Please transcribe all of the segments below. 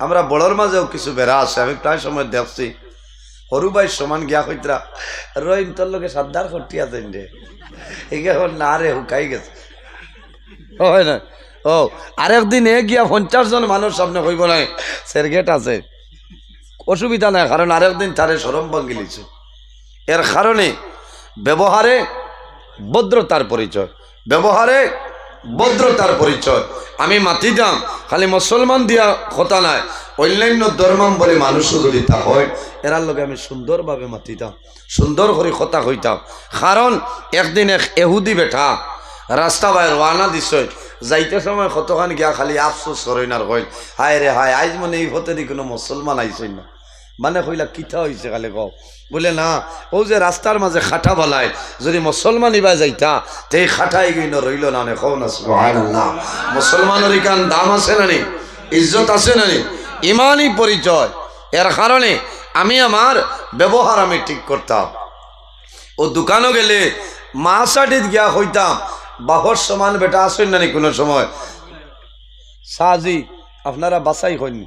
আমরা বড়র মাঝেও কিছু বেড়া আছে, আমি প্রায় সময় দেখছি। সরু ভাই সমান গিয়া কইতরা, রহিম, তোর লোকে সাদ্দার ফটি আছেন রে? এখন না রে, হুকাই গেছে। হয় না। ও আরেকদিন এ গিয়া পঞ্চাশ জন মানুষ সামনে কইব নাই সেরগেট আছে। অসুবিধা নাই, কারণ আরেকদিন তারে সরম ভাঙ্গিলিছে এর কারণে, ব্যবহারে ভদ্রতার পরিচয়। ব্যবহারে ভদ্রতার পরিচয়। আমি মাতি দাম খালি মুসলমান দিয়া কথা নাই। অন্যান্য ধর্মাম বলে মানুষও যদি তা হয় এরার লগে আমি সুন্দরভাবে মাতিতাম সুন্দর করে কথা কইতাম কারণ একদিন এক এহুদি বেঠা রাস্তা বাই রওয়ানা দিছই যাইতে সময় কতখান গিয়া খালি আফসোস করইনার কইল হায় রে হায় আজ মানে এই হতে কোনো মুসলমান আইসই না? মানে কইলা, কিতা হয়েছে খালি কও বলে, না, ও যে রাস্তার মাঝে খাটা বলায়, যদি মুসলমান ইবা যাইতা, তে খাটাই না রইল না নে? কও না মুসলমানের ইকান দাম আছে না নি? ইজ্জত আছে না নি? ইমানই পরিচয়। এর কারণে আমি আমার ব্যবহার আমি ঠিক করতাম। ও দোকানও গেলে মা সাটিত গিয়া হইতাম, বাহর সমান বেটা আসেন নি কোনো সময়? সাজি, আপনারা বাসাই হইনি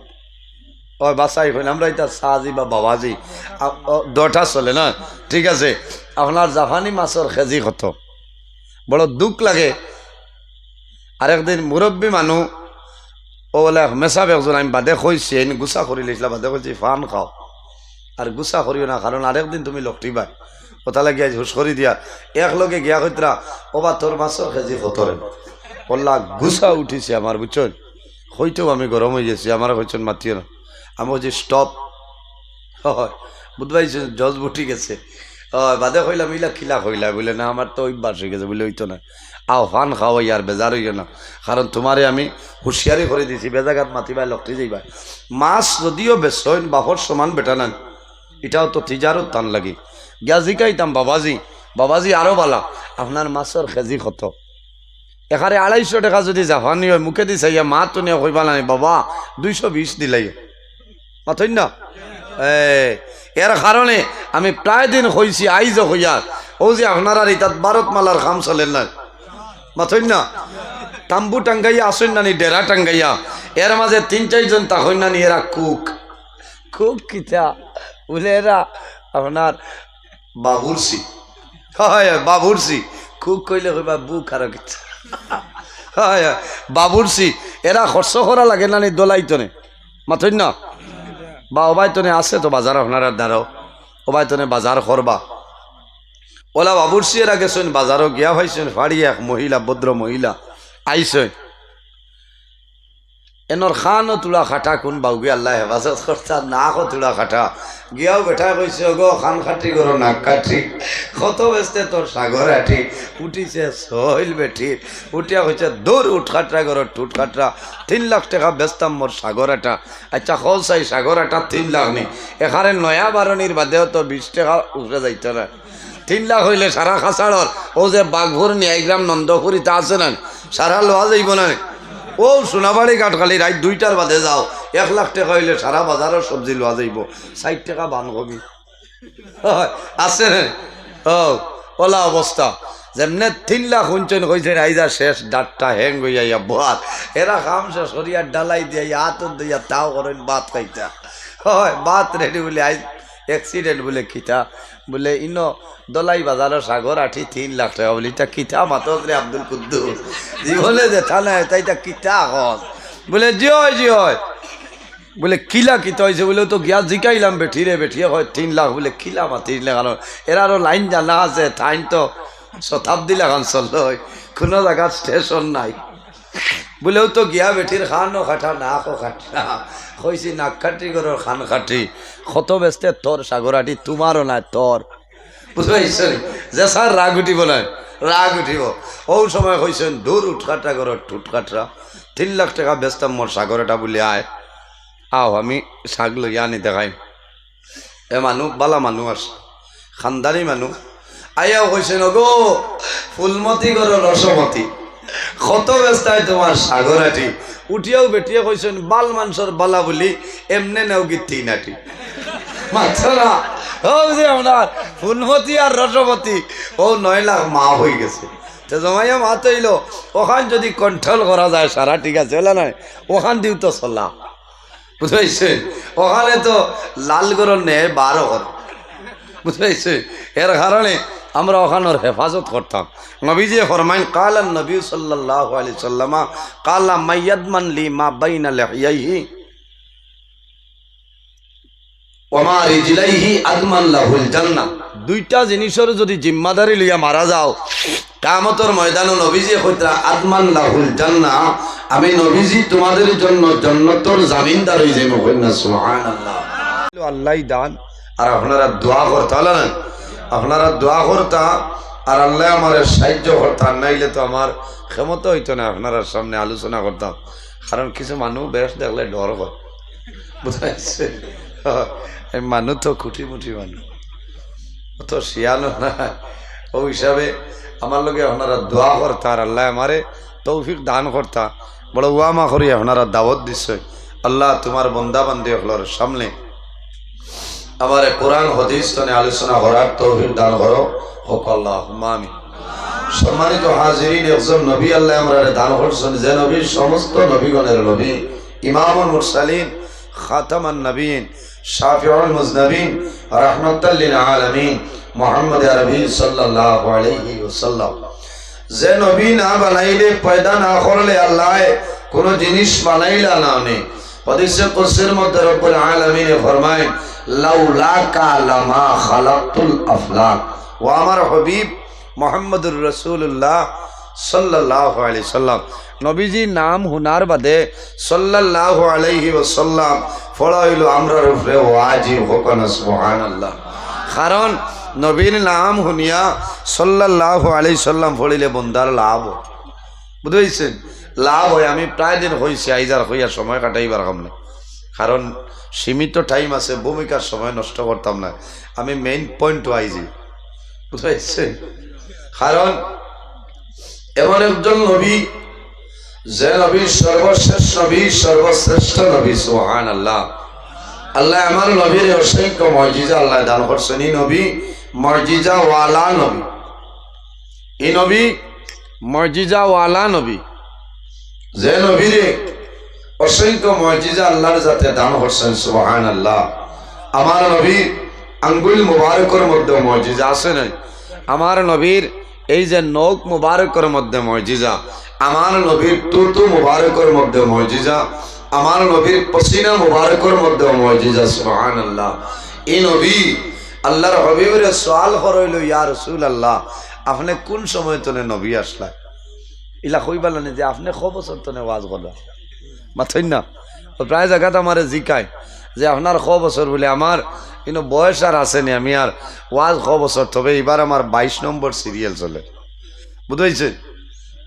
ও বাসাই হইন আমরা এটা সাজি বা বাবাজি। দটা চলে না? ঠিক আছে। আপনার জাপানি মাছের খেজি কত? বড় দুঃখ লাগে। আরেকদিন মুরব্বী মানুষ ও বলে মেসা একজন আমি বাদে কইছি এনে গুছা করি লিখলা বাদে কইছি ফান খাও। আর গুছা করিও না কারণ আরেকদিন তুমি লকটিবা ওতালে গিয়া হুস করি দিয়া। এক লগে গিয়া কইতরা ওবা তোর মাছের খেজি কতরে বললা গুছা উঠিছে আমার বুঝছেন হইতেও আমি গরম হয়ে গেছি আমার হইছেন মাতিও না আমি বলছি স্টপ হয়। বুধবাই জজ বুটি গেছে। বাদে কইলাম, ইলা খিলা কইলা? বলে, না, আমার তো অভ্যাস হয়ে গেছে। বলে হইতো না। আও, ফান খাওয়াই আর বেজার হইও না। কারণ তোমারে আমি হুঁশিয়ারি করে দিছি, বেজাগাত মাতিবাই লকটি যাইবা মাছ যদিও বেসইন বাপর সমান বেটা নেন এটাও তো তিজারও টান লাগি। গিয়া জিকাইতাম বাবাজি। বাবাজি আরও বালা। আপনার মাছের খেজি কত? এখানে আড়াইশো টাকা যদি জাপানি হয় মুখে দিছে চাইয়া মা তো নিয়ে কইবা নাই, বাবা, দুইশো বিশ দিলাই। মাথইন না এর কারণে আমি প্রায় দিন হইছি, আইজ হইয়া। ও যে আপনারা ইতাত ভারত মালার কাম চলেন না মাথইন না তাম্বু টাঙ্গাইয়া আসেন নানি, ডেরা টাঙ্গাইয়া। এর মাঝে তিন চারজন তাহইন নানি, এরা কুক। কুক কিতা? বলে এরা আপনার বাবুরসি। হয় বাবুরসি। কুক কইলে কইবা বুক আর কিতা। হয় বাবুরসি। এরা খরচ করা লাগে না নি দোলাইতনে। মাথইন না বা অবায়তনে আছে তো বাজার আপনারা দ্বারাও অবায়তনে বাজার করবা। ওলা বাবুরসি এরা গেছেন বাজারও গিয়া হয়েছেন ফাড়ি এক মহিলা, ভদ্র মহিলা আইসেন এনর খানও তুলা খাটা কোন বাউগে, আল্লাহ হেফাজত করতা না কো তুলা খাটা। গিয়াও বেঠা কইছে গো খান খাটি করো নাক কাটি, কত বেসতে তোর সাগর আঠি উঠিছে সহিল বেঠি উঠিয়া কইছে দূর উঠ খাটরা করো টুট খাটরা তিন লাখ টাকা বেচতাম মোর সাগর আটা আচ্ছা কল চাই সাগর আটা তিন লাখ নি। এখানে নয়া বারণির বাদেও তো বিশ টাকা উঠে যাইতে না। তিন লাখ হইলে সারা খাসাড়র ও যে বাঘভর ন্যায়গ্রাম নন্দপুরি তা আছে না সারা লোয়া যাইব না ও সোনাবাড়ি কাঠখালি রাত দুইটার বাদে যাও। এক লাখ টাকা হইলে সারা বাজারের সবজি লোয়া যাইব। ষাট টাকা বান কবি। হয়, আছে ওলা অবস্থা যেমনে তিন লাখ শুনছেন কইছে আইজা শেষ ডাটটা হ্যাং হইয়া বোয়ার এরা খাম শেষ করিয়া ডালাই দিয়া হাত দিয়া তাও করেন ভাত খাইতা। হয় ভাত রেডি বলে আই অ্যাক্সিডেন্ট বলে খিতা বলে ইন দলাই বাজারের সাগর আঠি তিন লাখ টাকা বলে, এটা কিতা মাতক রে আব্দুল কুদ্দুস। জীবনে দেখা নাই তাই এটা কিতা হস বলে জিয় জিয় বলে, কিলা কিতা হয়েছে বলে তো গিয়া জিকাইলাম বেঠি রে বেঠিয়ে হয় তিন লাখ, বলে, কিলা মাতি লাগানো এরারও লাইন জানা আছে ঠাইন তো শতাব্দী লাগান চলল কোনো জায়গার স্টেশন নাই। বলেও তো গিয়া বেঠির খানও খাটা নাকও খাটা কইছি, নাক খাটি গরর খান খাটি কত বেসতে তোর সাগরাটি তোমারও নাই তোর বুঝতে পারছি যে স্যার রাগ উঠিব নাই রাগ উঠিব। ও সময় কইছেন দূর উঠকাটা গরর টুটকাটরা তিন লাখ টাকা বেচতাম মোর সাগরটা বলে আয়। আও আমি শাক লই আনি দেখাই এ মানুহ, বালা মানুহ আছে। খানদানি মানুহ। আইয়াও কইছেন গো ফুলমতি গর রসমতি কত ব্যস্তায় তোমার সাগরাটি উঠিয়াও বেটিয়ে কইছেন, বাল মানসর বালা বলি, এমনে নেও কি তিন আটি মাত্রা ও যে আপনার ফুলমতি আর রসমতি ও নয় লাখ মা হয়ে গেছে। তো জমাইয়া মা তৈল ওখান যদি কন্ট্রোল করা যায়, সারা ঠিক আছে হলে নয় ওখান দিও তো চলা। বুঝতে ওখানে তো লাল গরম নেই বারো ঘর বুঝতে এর কারণে আমরা ওখানোর হেফাজত করতাম। নবীজি ফরমাইন, কালান নবী সাল্লাহ আলি সাল্লামা, কালা মাইয়াদমান লি মা বাইনা জান্নাহ। দুইটা জিনিসের যদি জিম্মাদারি লইয়া মারা যাও কামতর ময়দানে নবীজি কইতরা, আদমান লাহুল জান্নাহ, আমি নবীজি তোমাদের জন্য জান্নাতর জামিনদার হই যাইব সুবহানাল্লাহ। আল্লাহই দান, আর আপনারা দোয়া করতে হলো না। আপনারা দোয়া করতা, আর আল্লাহ আমার সাহায্য করতাম নাইলে তো আমার ক্ষমতা হইতো না আপনার সামনে আলোচনা করতাম। কারণ কিছু মানুষ বেশ দেখলে ডর হয়। বুঝাইছে এই মানুষ তো খুঁটি মুটি মানুষ। অত শিয়ানো না। ও হিসাবে আমার লোকে আপনারা দোয়া করতা, আর আল্লাহ আমারে তৌফিক দান করতা। বড় ওয়ামা করি আপনারা দাওয়াত দিচ্ছে আল্লাহ তোমার বন্দা বান্দি হলোর সামনে আমার কোরআন, হদিস, তনে আলোচনা করার তৌফিক দান করো। হোক আল্লাহ আমি সম্মানিত হাজিরিন, একজন নবী আল্লাহ আমরা দান করছেন, যে নবীর সমস্ত নবীগণের নবী। ইমামুল মুরসালিন, খাতামান নবীন, শাফিউল মুজনবিন রাহমাতাল্লিল আলামিন, মুহাম্মদ আরবি সাল্লাল্লাহু আলাইহি ওয়াসাল্লাম। যে নবী না বানাইলে, পয়দা না করলে আল্লাহ কোন জিনিস বানাইলা না নে। হদিসে কুরসির মধ্যে রব্বুল আলামিন ফরমায় ও আমার হবিব মোহাম্মদুর রসুল্লাহ সাল্লাহ আলি সাল্লাম। নবীজি নাম হুনার বাদে সাল্লাহ আলাইহি ওসাল্লাম ফলা হইল আমরার উপরে ওয়াজিব হোকান সুবহান আল্লাহ কারণ নবীর নাম শুনিয়া সাল্লাহ আলি সাল্লাম ফলিলে বন্দার লাভ। বুঝেছেন লাভ হয়। আমি প্রায় দিন হয়েছে আইজার হইয়া সময় কাটাইবার কামনে কারণ সীমিত টাইম আছে, ভূমিকার সময় নষ্ট করতাম না। আমি মেইন পয়েন্ট আইজি বুঝাইছেন? কারণ এমন একজন নবী, যে নবী সর্বশেষ নবী, সর্বশ্রেষ্ঠ নবী সুহান আল্লাহ আল্লাহ আমার নবীর অসংখ্য মর্জিজা আল্লাহ দান করছেন। এই নবী মর্জিজা ওয়ালা নবী। এই নবী মর্জিজা ওয়ালা নবী। যে নবীরে অসংখ্য মর্জিজা আল্লাহর যাতে দান করছেন সুবহান আল্লাহ আমার নবীর আঙ্গুল মুবারকের মধ্যে মর্জিজা আছে নাই? আমার নবীর এই যে নখ মুবারকের মধ্যে মর্জিজা আমার নবীর তুতু মুবারকের মধ্যে মর্জিজা আমার নবীর পসিনা মুবারকের মধ্যে মর্জিজা সুবহান আল্লাহ এই নবী আল্লাহর হবিবের সোয়াল হরইল, ইয়া রসুল আল্লাহ আপনি কোন সময় তনে নবী আসলা? ইলা কইবালানি যে আপনি খ বছর তনে ওয়াজ করলা মাথই না। প্রায় জায়গাতে আমার জিকায় যে আপনার খ বছর বলে আমার কিন্তু বয়স আর আসেনি আমি আর ওয়াজ খ বছর তবে এবার আমার বাইশ নম্বর সিরিয়াল চলে। বুঝাইছে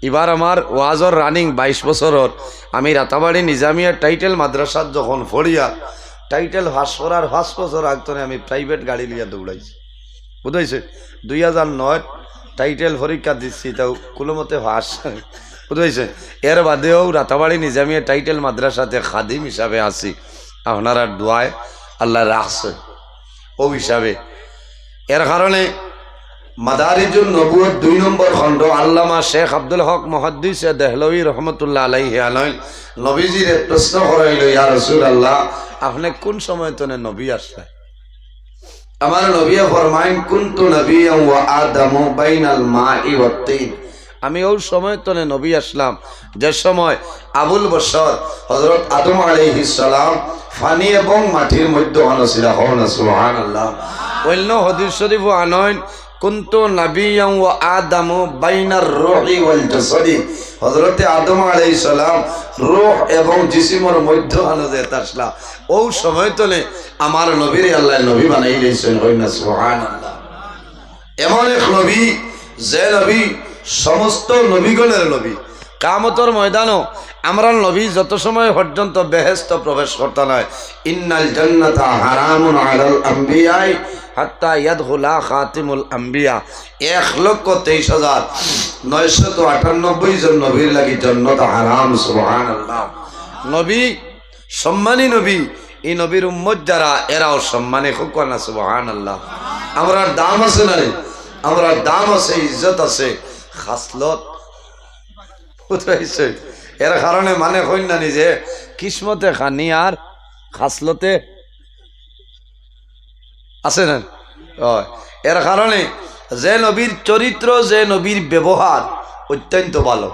এবার আমার ওয়াজর রানিং বাইশ বছরর আমি রাতাবাড়ি নিজামিয়া টাইটেল মাদ্রাসাত যখন ফড়িয়া টাইটেল ভাস করার পাঁচ বছর আগতনে আমি প্রাইভেট গাড়ি লিয়া দৌড়াইছি বুঝাইছে দুই হাজার নয় টাইটেল পরীক্ষা দিচ্ছি তাও কোনো মতে ভাস বুঝাইছে? এর বাদেও রাতাবাড়ি নিজামিয়া টাইটেল মাদ্রাসাতে খাদিম হিসাবে আছি। আপনারা দোয়ায় আল্লাহ রাখছে ও হিসাবে। এর কারণে মাদারিজুল নবুয়ত দুই নম্বর খণ্ড আল্লামা শেখ আব্দুল হক মহাদ্দিস দেহলবী রহমতুল্লাহ আলাইহি আলাইন নবীজিরে প্রশ্ন করাইল, ইয়া রসুল আল্লাহ আপনি কোন সময় তনে নবী আসলেন? আমার নবী ফরমাইন, কুনতু নবিয়াম ওয়া আদামু বাইনাল মাই ওয়াত তিন। আমি ওই সময় তনে নবী আসলাম। যে সময় আবুল বসর হজরত আদম সালাম ফানি এবং মাটির মধ্যে সুবহানাল্লাহ। অন্য হদিস শরীফ আনয়ন, কুন্তু নবিয়াম ওয়া আদামু বাইনার রূহি ওয়াল হযরতে আদম আলাইহিস সালাম রূহ এবং জিসিমের মধ্য আনজে তাসলা ও সময় তলে আমার নবীর আল্লাহ নবী বানাই দিয়েছেন হইনা সুবহানাল্লাহ। এমন এক নবী, যে নবী সমস্ত নবীগণের নবী। কামতর ময়দানও আমরা নবী যত সময় পর্যন্ত বেহেস্ত প্রবেশ করতে নয় ইন্নাল জান্নাতা হারামুন আলাল আম্বিয়াই হাত্তা ইয়াদহুলা খাতিমুল আম্বিয়া। এক লক্ষ তেইশ হাজার নয়শত আটানব্বই জন নবীর লাগি জন্নত হারাম আল্লাহ নবী, সম্মানী নবী, এই নবীর উম্মত যারা, এরাও সম্মানে খুব না আল্লাহ আমরার দাম আছে নাই? আমরার দাম আছে, ইজ্জত আছে। খাসলত বুঝাইছে এর কারণে মানে হইন না নিজে কিসমতে খানি আর খাসলতে আছে না হয়। এর কারণে যে নবীর চরিত্র যে নবীর ব্যবহার অত্যন্ত ভালো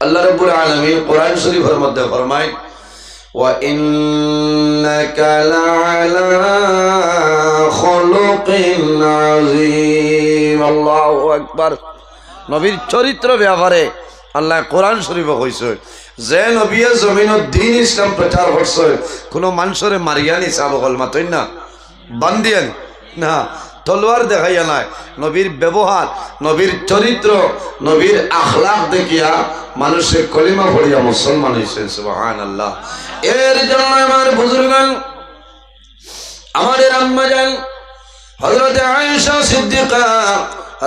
আল্লাহ রব্বুল আলামিন কোরআন শরীফের মধ্যে ফরমায় وإنك لعلى خلق عظيم الله أكبر নবীর চরিত্র ব্যাপারে আল্লাহ কোরআন শরীফে কইছে, যে নবীয়ে জমিনত দিন ইসলাম প্রচার করছে, কোনো মানুষরে মারিয়া নি চাব হল মাতই না? বান্দিয়ান? না, তলোয়ার দেখাইয়া নাই। নবীর ব্যবহার, নবীর চরিত্র, নবীর আখলাক দেখিয়া মানুষের কলিমা পড়িয়া মুসলমান হয়েছে আল্লাহ এর জন্য আমার বুজুর্গান, আমাদের আম্মা যান হজরত আয়েশা সিদ্দিকা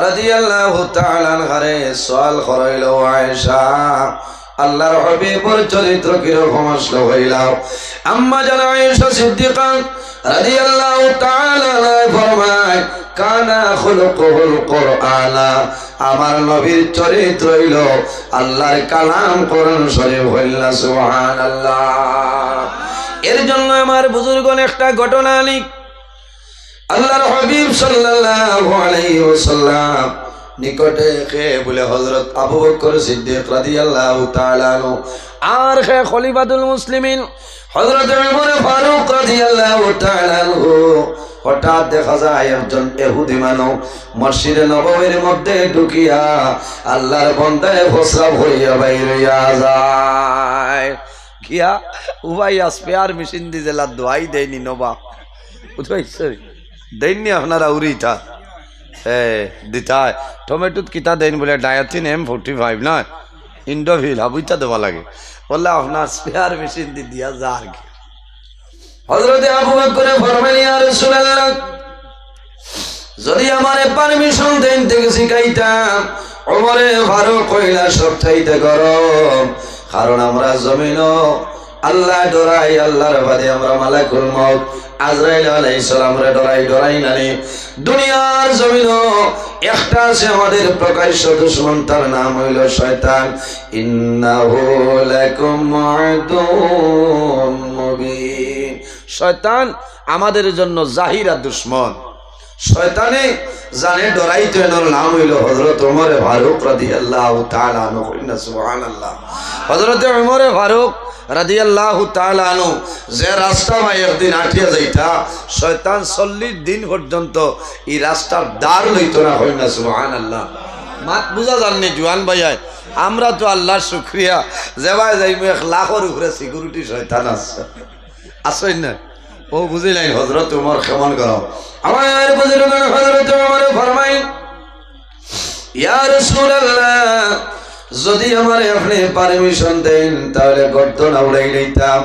রাদিয়াল্লাহু তাআলা আনহারে সওয়াল করাইল আয়েশা, আল্লাহর হাবিবের চরিত্র কীরকম আসলো হইলাও? আম্মা জান আয়েশা সিদ্দিকা রাদিয়াল্লাহু তাআলা ফরমায়, কানা খুলুকুল কুরআনা আমার নবীর চরিত্র হইল আল্লাহর কালাম কোরআন শরীফ হইলা সুবহানাল্লাহ। এর জন্য আমার বুজুর্গন একটা ঘটনা লিখ। আল্লাহর হাবিব সাল্লাল্লাহু আলাইহি ওয়াসাল্লাম নিকটে খে বলে, হযরত আবু বকর সিদ্দিক রাদিয়াল্লাহু তাআলা আনহু, আর খে খলিফাতুল মুসলিমিন, হযরত উমর ফারুক রাদিয়াল্লাহু তাআলা আনহু, হঠাৎ দেখা যায় একজন এহুদি মানব মসজিদে নববীর মধ্যে ঢুকিয়া আল্লাহর বন্দায় ফসরা ভরিয়া বাইরিয়া যায়। কিয়া? উবাই স্পেয়ার মেশিন দিয়ে জেলা দোয়াই দেয়নি নবা উঠাইছে দেননি আপনারা উড়িটা এ দিতায় টমেটোত কিতা দেন বলে? ডায়াথিন এম ফোর্টি ফাইভ না ইন্ডোভিল হাবুইটা দেওয়া লাগে। বললে আপনার স্পেয়ার মেশিন দিয়ে দিয়া যা আর কি হজরতে আবু বকর ফরমানি আর রাসূলুল্লাহ, যদি আমারে পারমিশন দেন থেকে শিখাইতাম, ওমরে ফারুক কইলা চাইতে গরম। কারণ আমরা জমিন আল্লাহ ডরাই, আল্লাহর বাদে আমরা মালাকুল মউত আজরাইল আলাইহিস সালামরে ডরাই ডরাই নানি। দুনিয়ার জমিন একটা আছে আমাদের প্রকাশ্য দুশ্মন, তার নাম হইল শয়তান। ইন্নাহু লাকুম মুবিন। শয়তান আমাদের জন্য জাহিরা দুশ্মন। শয়তানে জানে ডরাইতো এনার নাম হইল হজরত ওমরে ফারুক রাদিয়াল্লাহু তাআলা আনহু। কইনা সুবহানাল্লাহ। হযরত ওমরে ফারুক রাদিয়াল্লাহু তাআলা আনহু, যে রাস্তা ভাই একদিন আটিয়া যাইতা, শয়তান 40 দিন পর্যন্ত এই রাস্তার দ্বার লইতো না কইনা সুবহানাল্লাহ। মাত বুঝা জাননি জোয়ান ভাইয়াই আমরা তো আল্লাহর শুকরিয়া যেবাই যাইমু, এক লাখের উপরে সিকিউরিটি শয়তান আছে। আসেন না? ও বুঝিলেন হজরত উমর কেমন করো আমার হজরত ফরমাই ইয়া যদি আমার আপনি পারমিশন দেন, তাহলে গর্দনা উড়াই লইতাম।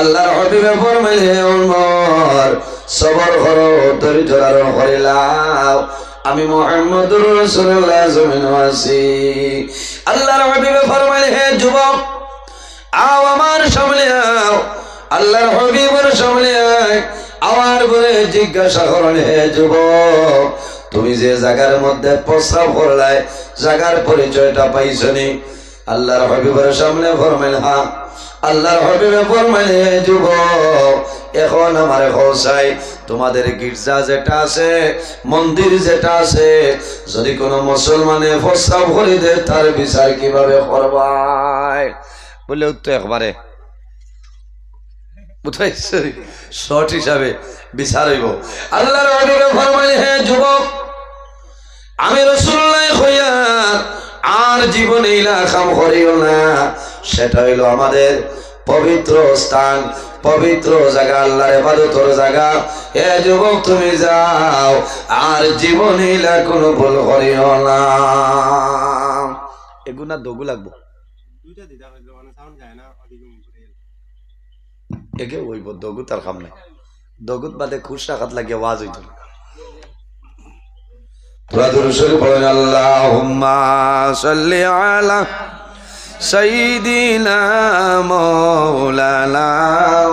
আল্লাহর হাবিবে ফরমাইলে উমর, সবর করো, ধৈর্য ধারণ করিলাও আমি মোহাম্মদুর রাসূলুল্লাহ জমিন আছি আল্লাহর হাবিবে ফরমাইলে হে যুবক, আও আমার সামনে আও। আল্লাহর হবিবর সামনে আয়। আমার বলে জিজ্ঞাসা করেন হে যুব তুমি যে জায়গার মধ্যে প্রস্রাব করলাই জায়গার পরিচয়টা পাইছনি আল্লাহর হবিবর সামনে ফরমাইল, হা। আল্লাহর হবিবে ফরমাইল, হে যুব এখন আমার হসাই, তোমাদের গির্জা যেটা আছে, মন্দির যেটা আছে, যদি কোনো মুসলমানে প্রস্রাব করে দে তার বিচার কীভাবে করবাই? বলে উত্তর একবারে। শর্ট হিসাবে বিচার হইব। আল্লাহর হাবিবে ফরমাইলে হে যুবক আমি হইয়া আর জীবনে করিও না। সেটা হইল আমাদের পবিত্র স্থান পবিত্র জায়গা আল্লাহর ইবাদতের জায়গা। হে যুবক তুমি যাও আর জীবনে ইলা কোনো ভুল করিও না। এগুনা দগু লাগবো। দুইটা দিতে হইল মানে সাউন্ড যায় না। একে ওইব দগুত আর খাম নাই দগুত বাদে খুশ রাখাত লাগে আওয়াজ হইতো। আল্লাহুম্মা সাল্লি আলা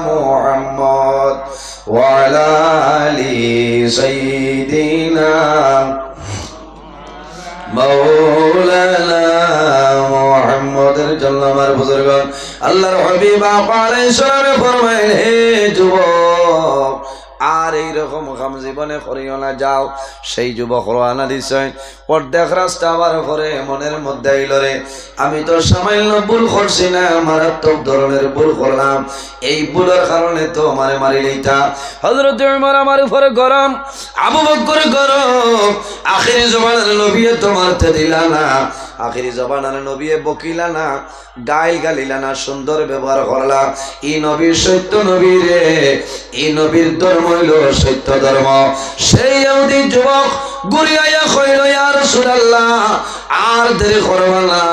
মুহাম্মদ মাওলানা মুহাম্মদের জন্য আমার বুজুর্গ আল্লাহর হাবিব আলাইহিস সালামে হে যুবক আর এই রকম কাম জীবনে করিও না, যাও। সেই যুবক রোয়ানা দিছেন, অর্ধেক রাস্তা আবার করে মনের মধ্যে আইল রে। আমি তো সামান্য ভুল করছি না, মারাত্মক ধরনের ভুল করলাম। এই ভুলের কারণে তো আমারে মারি লইতা। হজরত উমর আমার উপরে গরম, আবু বকর গরম, আখিরি তোমার দিলা না। আখিরি জবানার নবিয়ে বকিলা না গাইল গালিলা না, সুন্দর ব্যবহার করলা। ই নবীর সত্য নবী রে, ই নবীর ধর্ম হইল সত্য ধর্ম। সেই ইহুদি যুবক গুড়িয়াইয়া কইল, ইয়া রাসূলুল্লাহ, আর দেরি করবা না।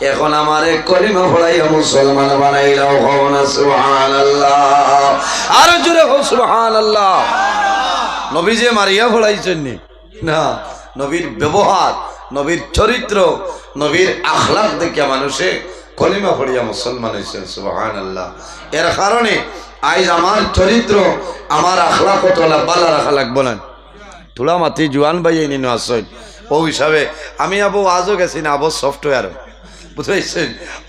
এখন আমারে কলিমা পড়াইয়া মুসলমান বানাইলাও, হও না, সুবহানাল্লাহ। আর জোরে হও, সুবহানাল্লাহ। নবী যে মারিয়া ফলাইছেন নি? না, নবীর ব্যবহার নবীর চরিত্র, নবীর আখলাক দেখিয়া মানুষে কলিমা পড়িয়া মুসলমান হয়েছেন সুবাহান আল্লাহ এর কারণে আজ আমার চরিত্র, আমার আখলাক তোলা বালা রাখা লাগবো না। তুলা মাতি জুয়ান বাইয়ে নিন আসেন ও হিসাবে আমি আবু আজও গেছি না, আবো সফটওয়্যার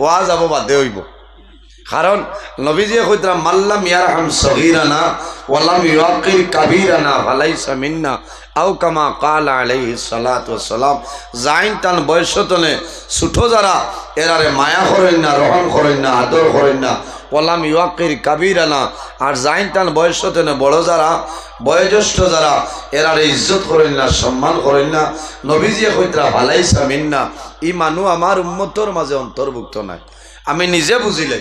ও আজ আবো বাদে হইব। কারণ নবীজিয়ে কইতরা মাল্লাম ইয়ারহাম সগীরানা ওয়ালাম ইউকির কাবীরানা ফালাইসা মিন্না আও কামা কালা আলাইহি সালাতু ওয়াসসালাম। জাইন তান বয়সতনে ছুটো যারা, এরারে মায়া করেন না, রহম করেন না, আদর করেন না। ওয়ালাম ইউকির কাবীরানা, আর জাইন তান বয়সতনে বড় যারা, বয়োজ্যেষ্ঠ যারা, এরারে ইজ্জত করেন না, সম্মান করেন না। নবীজিয়ে কইতরা ফালাইসা মিন্না ই মানু আমার উম্মতর মাঝে অন্তর্ভুক্ত নাই। আমি নিজে বুঝিলে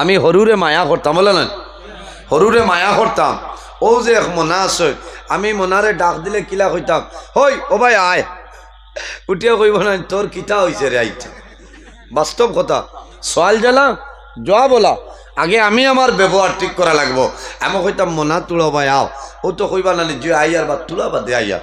আমি হরুরে মায়া করতাম, বলে না হরুরে মায়া করতাম। ও যে এক মনা আছে, আমি মনারে ডাক দিলে কিলা কইতাম, হই, ও ভাই আয়। উঠিয়া কইব না তোর কিতা হয়েছে রে আইটা বাস্তব কথা। সোয়াল জ্বালা, জয়া বলা। আগে আমি আমার ব্যবহার ঠিক করা লাগবো। এমন কইতাম, মনা তুলো ভাই আও। ও তো কইবা না যে আইয়ার বা তুলা বাদে আইয়া